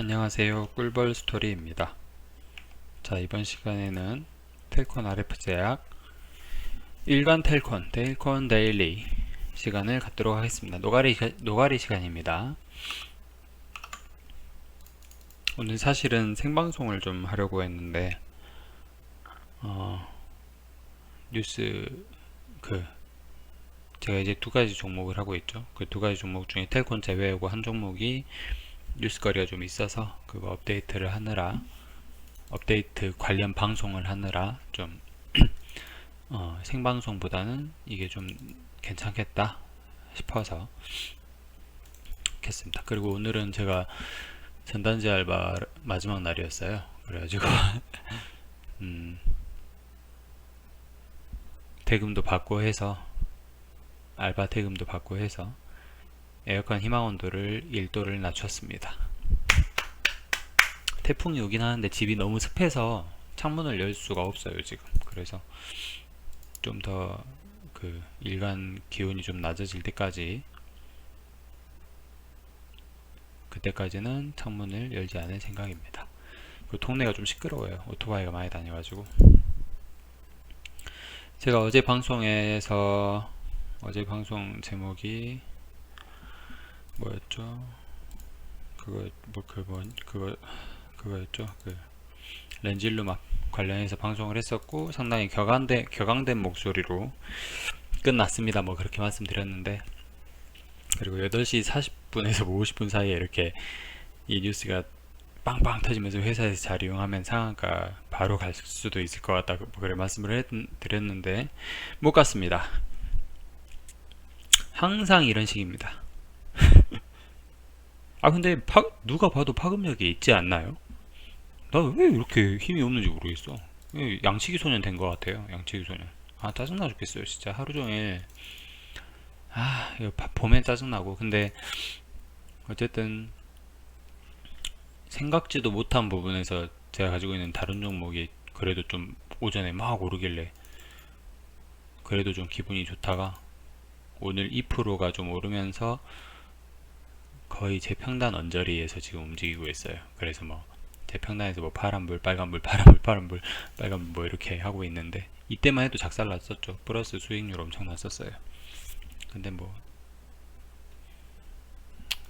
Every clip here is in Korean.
안녕하세요. 꿀벌 스토리입니다. 자 이번 시간에는 텔콘 RF 제약 일간 텔콘 텔콘 데일리 시간을 갖도록 하겠습니다. 노가리, 시- 노가리 시간입니다. 오늘 사실은 생방송을 좀 하려고 했는데 어, 뉴스 그 제가 이제 두 가지 종목을 하고 있죠. 그 두 가지 종목 중에 텔콘 제외하고 한 종목이 뉴스거리가 좀 있어서 그거 업데이트를 하느라 업데이트 관련 방송을 하느라 좀 어, 생방송보다는 이게 좀 괜찮겠다 싶어서 했습니다. 그리고 오늘은 제가 전단지 알바 마지막 날이었어요. 그래가지고 음, 대금도 받고 해서 알바 대금도 받고 해서 에어컨 희망 온도를 1도를 낮췄습니다. 태풍이 오긴 하는데 집이 너무 습해서 창문을 열 수가 없어요 지금. 그래서 좀 더 그 일간 기온이 좀 낮아질 때까지 그때까지는 창문을 열지 않을 생각입니다. 그 동네가 좀 시끄러워요. 오토바이가 많이 다녀가지고. 제가 어제 방송에서 어제 방송 제목이 뭐였죠? 그거 뭐 그거 그거 그거였죠. 그 렌질루막 관련해서 방송을 했었고 상당히 격앙된 격앙된 목소리로 끝났습니다. 뭐 그렇게 말씀드렸는데 그리고 8시 40분에서 50분 사이에 이렇게 이 뉴스가 빵빵 터지면서 회사에서 잘 이용하면 상한가 바로 갈 수도 있을 것 같다 뭐 그래 말씀을 했, 드렸는데 못 갔습니다. 항상 이런 식입니다. 아 근데 파, 누가 봐도 파급력이 있지 않나요? 나 왜 이렇게 힘이 없는지 모르겠어. 왜 양치기 소년 된 것 같아요. 양치기 소년. 아 짜증나 죽겠어요. 진짜 하루 종일 아 이거 바- 보면 짜증나고 근데 어쨌든 생각지도 못한 부분에서 제가 가지고 있는 다른 종목이 그래도 좀 오전에 막 오르길래 그래도 좀 기분이 좋다가 오늘 2%가 좀 오르면서 거의 제 평단 언저리에서 지금 움직이고 있어요. 그래서 뭐 제 평단에서 뭐 파란불, 빨간불, 파란불, 파란불, 빨간불 뭐 이렇게 하고 있는데 이때만 해도 작살 났었죠. 플러스 수익률 엄청 났었어요. 근데 뭐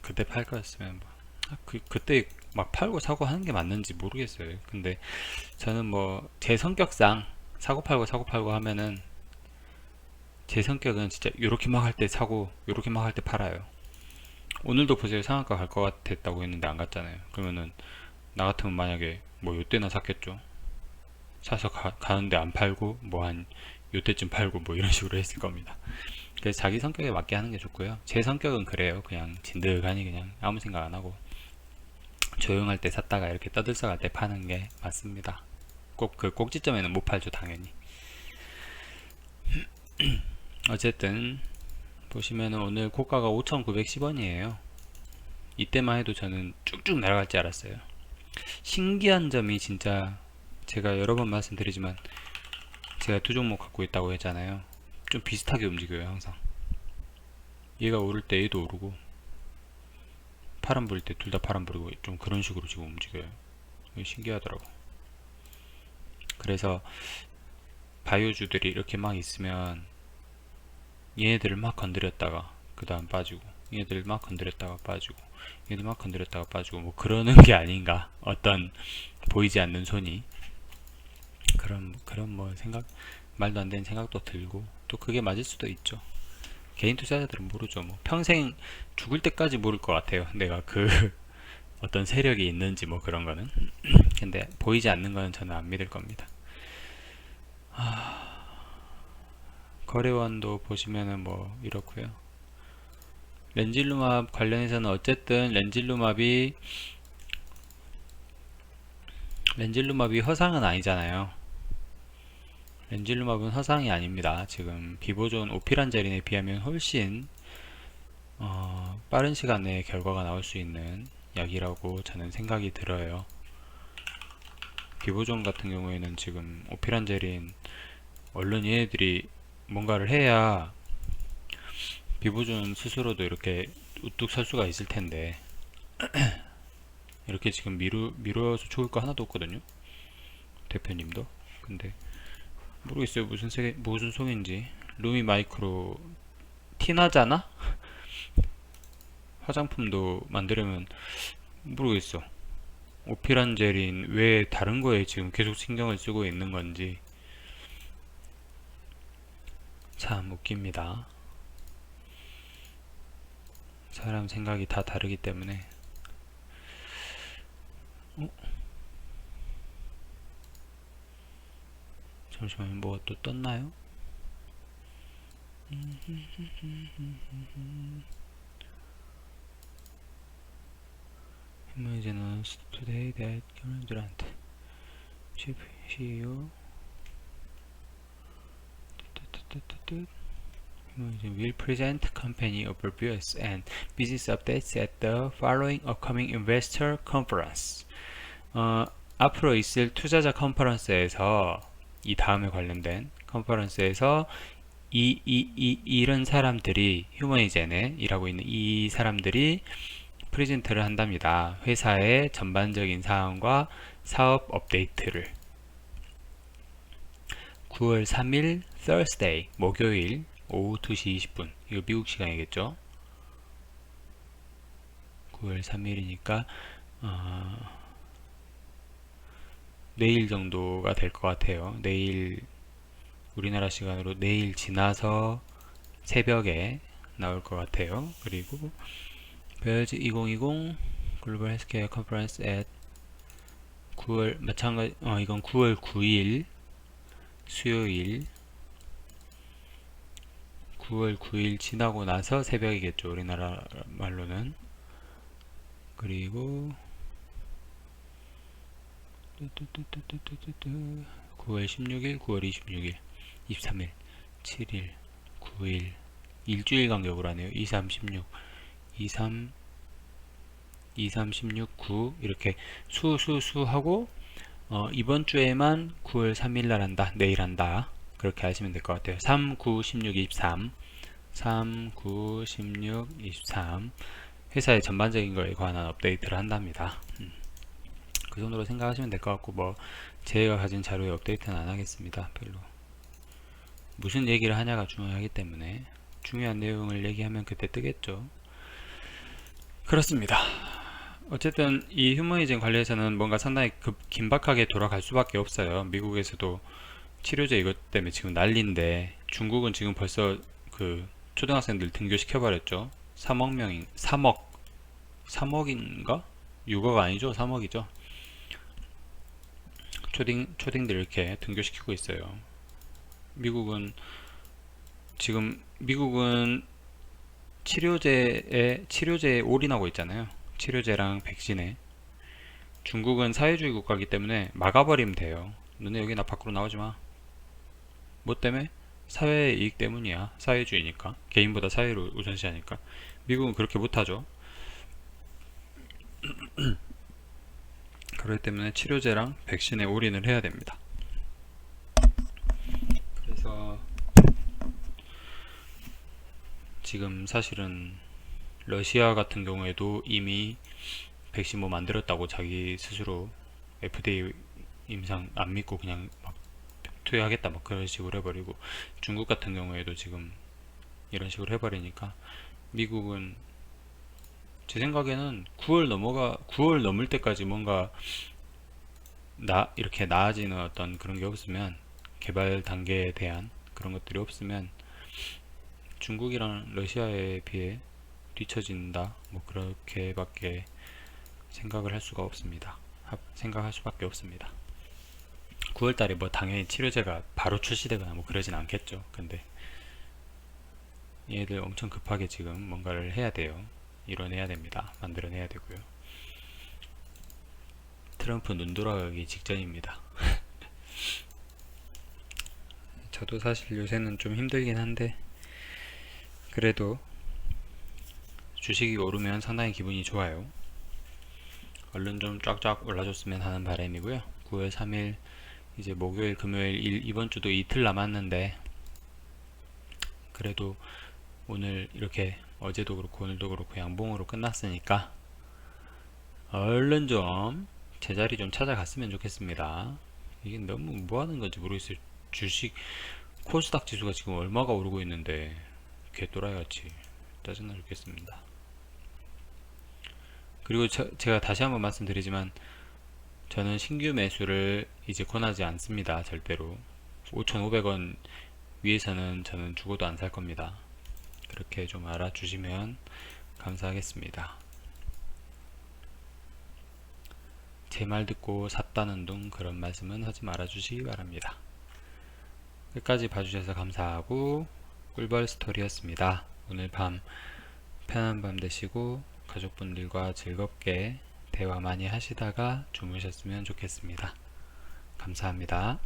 그때 팔 거였으면 뭐 아, 그, 그때 막 팔고 사고 하는 게 맞는지 모르겠어요. 근데 저는 뭐 제 성격상 사고 팔고 사고 팔고 하면은 제 성격은 진짜 요렇게 막 할 때 사고 요렇게 막 할 때 팔아요. 오늘도 보세요 상한가 갈 것 같았다고 했는데 안 갔잖아요. 그러면은 나 같으면 만약에 뭐 요때나 샀겠죠. 사서 가, 가는데 안 팔고 뭐 한 요때쯤 팔고 뭐 이런 식으로 했을 겁니다. 그래서 자기 성격에 맞게 하는 게 좋고요. 제 성격은 그래요. 그냥 진득하니 그냥 아무 생각 안 하고 조용할 때 샀다가 이렇게 떠들썩할 때 파는 게 맞습니다. 꼭 그 꼭지점에는 못 팔죠 당연히. 어쨌든 보시면은 오늘 고가가 5,910원이에요. 이때만 해도 저는 쭉쭉 날아갈 줄 알았어요. 신기한 점이 진짜 제가 여러 번 말씀드리지만 제가 두 종목 갖고 있다고 했잖아요. 좀 비슷하게 움직여요 항상. 얘가 오를 때 얘도 오르고 파란 불일 때 둘 다 파란 불이고 좀 그런 식으로 지금 움직여요. 신기하더라고. 그래서 바이오주들이 이렇게 막 있으면 얘네들을 막 건드렸다가 그 다음 빠지고 얘네들 막 건드렸다가 빠지고 얘네들 막 건드렸다가 빠지고 뭐 그러는 게 아닌가? 어떤 보이지 않는 손이. 그런 그런 뭐 생각 말도 안 되는 생각도 들고 또 그게 맞을 수도 있죠. 개인 투자자들은 모르죠. 뭐 평생 죽을 때까지 모를 것 같아요. 내가 그 어떤 세력이 있는지 뭐 그런 거는. 근데 보이지 않는 거는 저는 안 믿을 겁니다 거래원도 보시면은 뭐 이렇고요. 렌질루맙 관련해서는 어쨌든 렌질루맙이 렌질루맙이 허상은 아니잖아요. 렌질루맙은 허상이 아닙니다. 지금 비보존 오피란제린에 비하면 훨씬 어, 빠른 시간 내에 결과가 나올 수 있는 약이라고 저는 생각이 들어요. 비보존 같은 경우에는 지금 오피란 제린 얼른 얘네들이 뭔가를 해야 비보존 스스로도 이렇게 우뚝 설 수가 있을 텐데 이렇게 지금 미루 미뤄서 좋을 거 하나도 없거든요. 대표님도. 근데 모르겠어요. 무슨 세 무슨 속인지. 루미 마이크로 티나잖아? 화장품도 만들려면 모르겠어. 오피란 젤인 왜 다른 거에 지금 계속 신경을 쓰고 있는 건지 참 웃깁니다. 사람 생각이 다 다르기 때문에 어? 잠시만요. 뭐가 또 떴나요? 이제는 today that 결혼들한테 CEO 이제 will present company overviews and business updates at the following upcoming investor conference. 어, 앞으로 있을 투자자 컨퍼런스에서 이 다음에 관련된 컨퍼런스에서 이, 이, 이, 이런 사람들이 휴머니젠에 일하고 있는 이 사람들이 프레젠트를 한답니다. 회사의 전반적인 사항과 사업 업데이트를 9월 3일 Thursday 목요일 오후 2시 20분 이거 미국 시간이겠죠? 9월 3일이니까 어, 내일 정도가 될 것 같아요. 내일 우리나라 시간으로 내일 지나서 새벽에 나올 것 같아요. 그리고 베어즈 2020 글로벌 헬스케어 컨퍼런스 앳 9월 마찬가지 어 이건 9월 9일 수요일 9월 9일 지나고 나서 새벽이겠죠 우리나라 말로는. 그리고 9월 16일 9월 26일 23일 7일 9일. 일주일 간격으로 하네요. 2, 3, 16 2, 3 2, 3, 16, 9 이렇게 수, 수, 수 하고 어, 이번 주에만 9월 3일 날 한다 내일 한다 그렇게 하시면 될 것 같아요. 3, 9, 16, 23 3, 9, 16, 23 회사의 전반적인 거에 관한 업데이트를 한답니다. 음. 그 정도로 생각하시면 될 것 같고 뭐 제가 가진 자료에 업데이트는 안 하겠습니다. 별로. 무슨 얘기를 하냐가 중요하기 때문에 중요한 내용을 얘기하면 그때 뜨겠죠. 그렇습니다. 어쨌든 이 휴머니즘 관리에서는 뭔가 상당히 급, 긴박하게 돌아갈 수밖에 없어요. 미국에서도 치료제 이것 때문에 지금 난리인데 중국은 지금 벌써 그 초등학생들 등교시켜 버렸죠 3억 명인 3억 3억인가? 6억 아니죠 3억이죠 초딩, 초딩들 이렇게 등교시키고 있어요. 미국은 지금 미국은 치료제에 치료제에 올인하고 있잖아요. 치료제랑 백신에 중국은 사회주의 국가이기 때문에 막아버리면 돼요. 너네 여기 나 밖으로 나오지 마. 뭐 때문에? 사회의 이익 때문이야. 사회주의니까. 개인보다 사회를 우선시하니까. 미국은 그렇게 못하죠. 그렇기 때문에 치료제랑 백신에 올인을 해야 됩니다. 그래서 지금 사실은 러시아 같은 경우에도 이미 백신 뭐 만들었다고 자기 스스로 FDA 임상 안 믿고 그냥 막 투여하겠다 막 그런 식으로 해버리고 중국 같은 경우에도 지금 이런 식으로 해버리니까 미국은 제 생각에는 9월 넘어가 9월 넘을 때까지 뭔가 나 이렇게 나아지는 어떤 그런 게 없으면 개발 단계에 대한 그런 것들이 없으면 중국이랑 러시아에 비해 뒤처진다. 뭐 그렇게밖에 생각을 할 수가 없습니다. 생각할 수밖에 없습니다 9월 달에 뭐 당연히 치료제가 바로 출시되거나 뭐 그러진 않겠죠 근데 얘들 엄청 급하게 지금 뭔가를 해야 돼요 이뤄내야 됩니다. 만들어내야 되고요. 트럼프 눈 돌아가기 직전입니다. 저도 사실 요새는 좀 힘들긴 한데 그래도 주식이 오르면 상당히 기분이 좋아요. 얼른 좀 쫙쫙 올라줬으면 하는 바람이고요. 9월 3일 이제 목요일, 금요일 일, 이번 주도 이틀 남았는데 그래도 오늘 이렇게 어제도 그렇고 오늘도 그렇고 양봉으로 끝났으니까 얼른 좀 제자리 좀 찾아갔으면 좋겠습니다. 이게 너무 뭐 하는 건지 모르겠어요. 주식 코스닥 지수가 지금 얼마가 오르고 있는데 개또라이 같이 짜증나 죽겠습니다. 그리고 저- 제가 다시 한번 말씀드리지만 저는 신규 매수를 이제 권하지 않습니다. 절대로 5,500원 위에서는 저는 죽어도 안 살 겁니다. 그렇게 좀 알아주시면 감사하겠습니다. 제 말 듣고 샀다는 둥 그런 말씀은 하지 말아 주시기 바랍니다. 끝까지 봐주셔서 감사하고 꿀벌 스토리였습니다. 오늘 밤 편한 밤 되시고 가족분들과 즐겁게 대화 많이 하시다가 주무셨으면 좋겠습니다. 감사합니다.